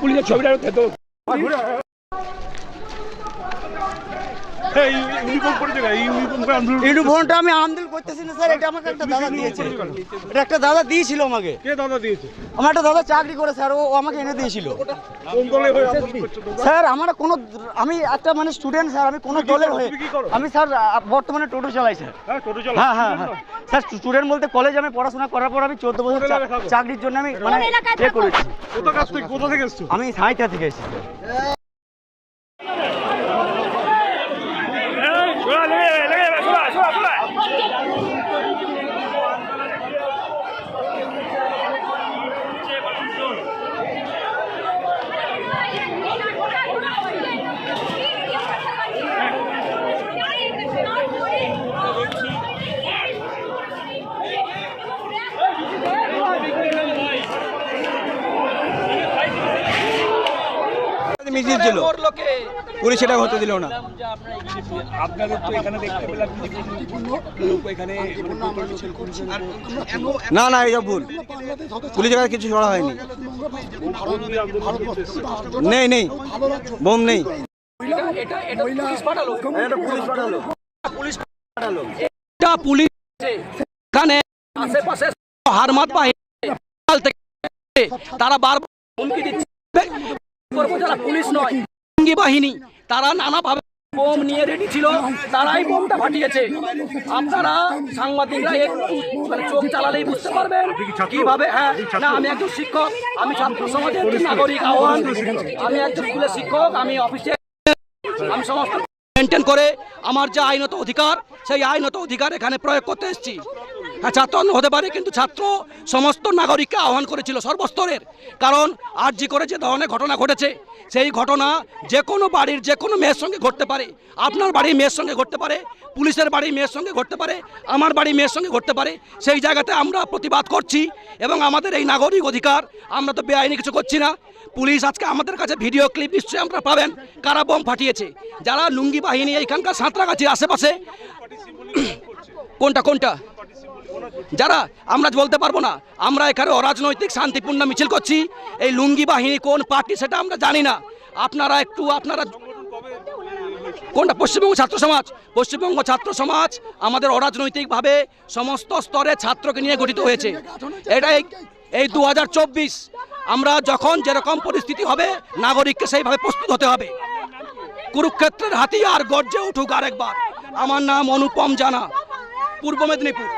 পুলিশের ছবিটা ইউনিফর্মটা আমি আমদিল করতেছি না স্যার এটা আমাকে একটা দাদা দিয়েছে। এটা একটা দাদা দিয়েছিল আমাকে। কে দাদা দিয়েছে? আমার একটা দাদা চাকরি করে স্যার ও আমাকে এনে দিয়েছিল? স্যার আমার কোনো আমি একটা মানে স্টুডেন্ট স্যার আমি কোনো দলের হয়ে? আমি স্যার বর্তমানে টোটো চালাই স্যার। হ্যাঁ হ্যাঁ হ্যাঁ হ্যাঁ। স্যার স্টুডেন্ট বলতে কলেজে আমি পড়াশোনা করার পর আমি চোদ্দ বছর? চাকরির জন্য আমি মানে থাকো? করেছি। কোথা থেকে কোথা থেকে এসছো? আমি সাঁইতা থেকে এসেছি মিছিল ছিল। পুলিশ সেটা হতে দিল না। আপনাদের তো এখানে দেখতে পেলাম লোক এখানে না না এইসব ভুল। পুলিশের কাছে কিছু করা হয়নি। নেই নেই। বোম নেই। এটা পুলিশ এখানে আশেপাশে হারমাত বাহিনী তারা বারবার হুমকি দিচ্ছে। করব পুলিশ নয়। জঙ্গি বাহিনী, তারা নানাভাবে বোম নিয়ে রেডি ছিল, তারাই বোমটা ফাটিয়েছে। আপনারা সাংবাদিকরা একটু মানে চোখ চালালেই বুঝতে পারবেন কীভাবে হ্যাঁ না, আমি একজন শিক্ষক, আমি ছাত্র সমাজের নাগরিক, আহ্বান। আমি একজন স্কুলের শিক্ষক, আমি অফিসে আমি সমস্ত মেনটেন করে আমার যে আইনত অধিকার, সেই আইনত অধিকার এখানে প্রয়োগ করতে এসেছি। ছাত্র হতে পারে, কিন্তু ছাত্র সমস্ত নাগরিককে আহ্বান করেছিল সর্বস্তরের। কারণ আর জি করে যে ধরনের ঘটনা ঘটেছে, সেই ঘটনা যে কোনো বাড়ির, যে কোনো মেয়ের সঙ্গে ঘটতে পারে। আপনার বাড়ির মেয়ের সঙ্গে ঘটতে পারে, পুলিশের বাড়ির মেয়ের সঙ্গে ঘটতে পারে, আমার বাড়ির মেয়ের সঙ্গে ঘটতে পারে, সেই জায়গাতে আমরা প্রতিবাদ করছি এবং আমাদের এই নাগরিক অধিকার আমরা তো বেআইনি কিছু করছি না। পুলিশ আজকে আমাদের কাছে ভিডিও ক্লিপ নিশ্চয়ই আমরা পাবেন, কারা বোম ফাটিয়েছে। যারা লুঙ্গি বাহিনী, এইখানকার সাঁতরাগাছির আশেপাশে, কোনটা কোনটা? যারা আমরা বলতে পারব না, আমরা এখানে অরাজনৈতিক শান্তিপূর্ণ মিছিল করছি। এই লুঙ্গি বাহিনী কোন পার্টি সেটা আমরা জানি না। আপনারা একটু, আপনারা কোনটা? পশ্চিমবঙ্গ ছাত্র সমাজ। পশ্চিমবঙ্গ ছাত্র সমাজ আমাদের অরাজনৈতিকভাবে সমস্ত স্তরে ছাত্রকে নিয়ে গঠিত হয়েছে। এটা এই দু হাজার চব্বিশ আমরা যখন যেরকম পরিস্থিতি হবে, নাগরিককে সেইভাবে প্রস্তুত হতে হবে। কুরুক্ষেত্রের হাতিয়ার গর্জে উঠুক আরেকবার। আমার নাম অনুপম জানা, পূর্ব মেদিনীপুর।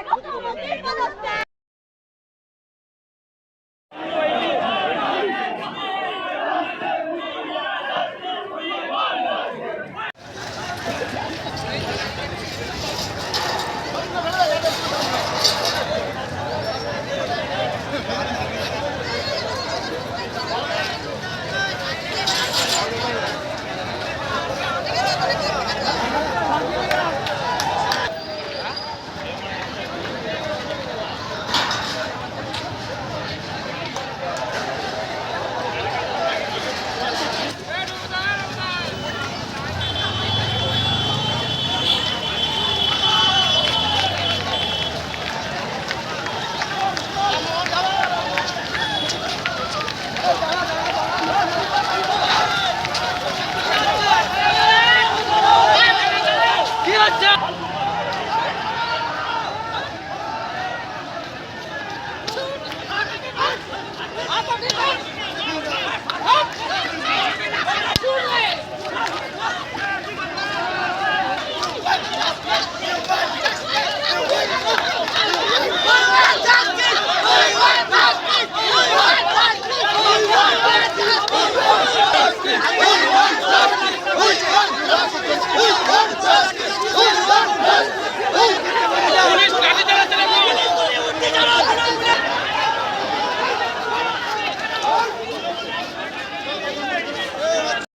Let's go.